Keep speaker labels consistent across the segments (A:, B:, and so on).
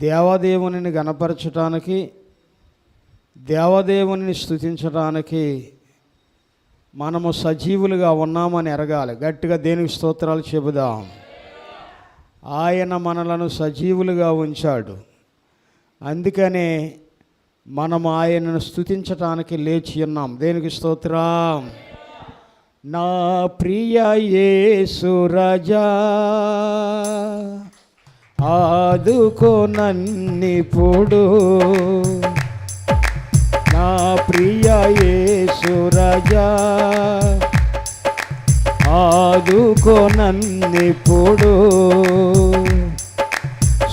A: దేవదేవుని గణపరచటానికి దేవదేవుని స్థుతించటానికి మనము సజీవులుగా ఉన్నామని ఎరగాలి. గట్టిగా దేనికి స్తోత్రాలు చెబుదాం. ఆయన మనలను సజీవులుగా ఉంచాడు. అందుకనే మనం ఆయనను స్థుతించటానికి లేచి ఉన్నాం. దేనికి స్తోత్రం? నా ప్రియ యేసు రాజా ఆదుకో నన్నిప్పుడు నా ప్రియ యేసురాజా ఆదుకో నన్నిప్పుడు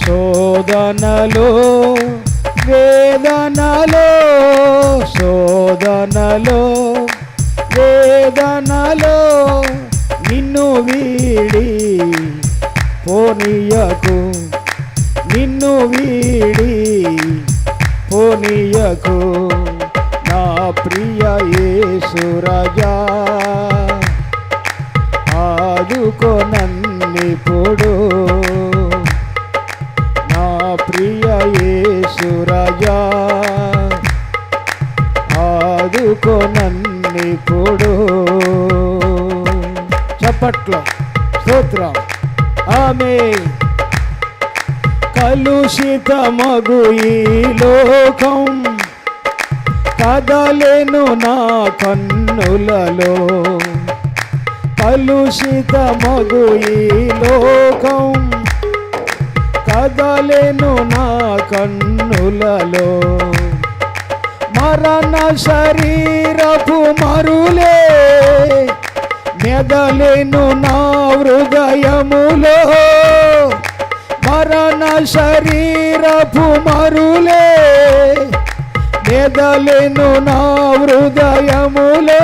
A: శోధనలో పోనీయకు నిన్ను వీడి పోనీయకు నా ప్రియ యేసు ఆదుకో నన్నిప్పుడు నా ప్రియ యేసు ఆదుకో నన్నిప్పుడు చప్పట్లో స్తోత్రం. ఆమె కలుషితమగు ఈ లోకం కదలేను నా కన్నులలో. కలుషితమగు ఈ లోకం కదలేను నా కన్నులలో. మరణ శరీరపు మరులే. మెదలేను నా హృదయములో. మరణ శరీరపు మరులే. మెదలేను నా హృదయములో.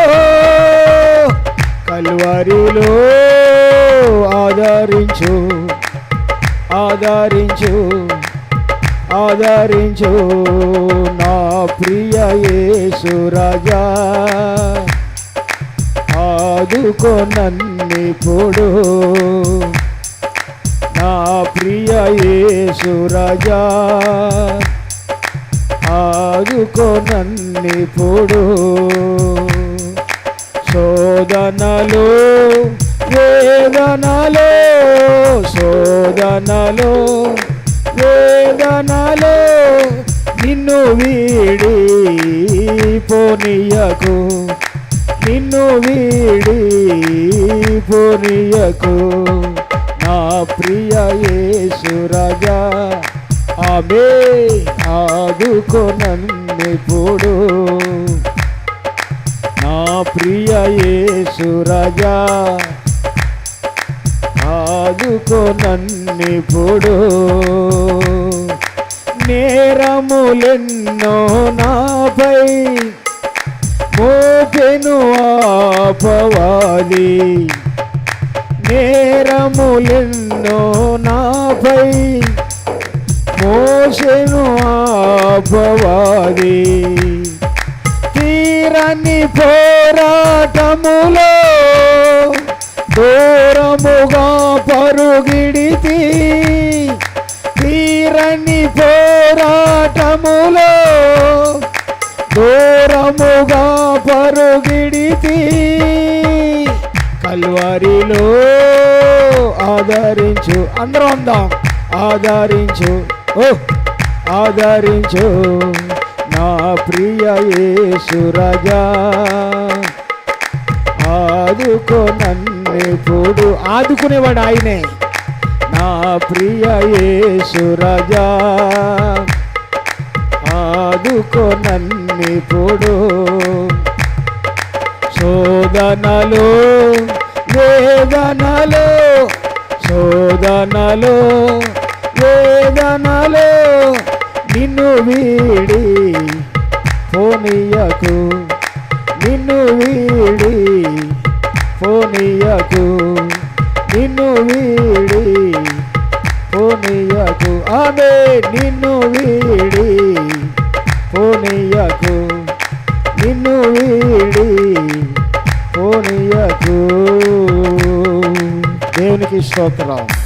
A: కల్వరిలో ఆదరించు ఆదరించు ఆదరించు నా ప్రియ యేసు రాజా ఆదుకో నన్నిప్పుడు నా ప్రియ యేసురాజా ఆదుకో నన్నిప్పుడు శోధనలో వేదనలో శోధనలో వేదనలో నిన్ను వీడి పోనీయకు నిన్ను వీడి పోనీయకు నా ప్రియ యేసురాజా ఆమె ఆదుకో నా ప్రియ యేసురాజా రాజా ఆదుకో నేరములెన్నో నాపై మోపెను ఆపవాలి. నేరములెన్నో నాపై మోసెను ఆపవాలి. తీరని పోరాటములో దూరముగా పరుగిడితి. తీరని పోరాటములో దూర దూరముగా పరుగిడితి కల్వారిలో ఆదరించు. అందరం అందాం. ఆదరించు. ఓ ఆదరించు. నా ప్రియ యేసురాజా ఆదుకో నన్నెప్పుడు ఆదుకునేవాడు ఆయనే. నా ప్రియ యేసు ఆదుకో నన్ను ఇప్పుడు శోధనలు వేదనలు శోధనలు వేదనలు నిన్ను వీడి పోనీయకు దేవునికి స్తోత్రం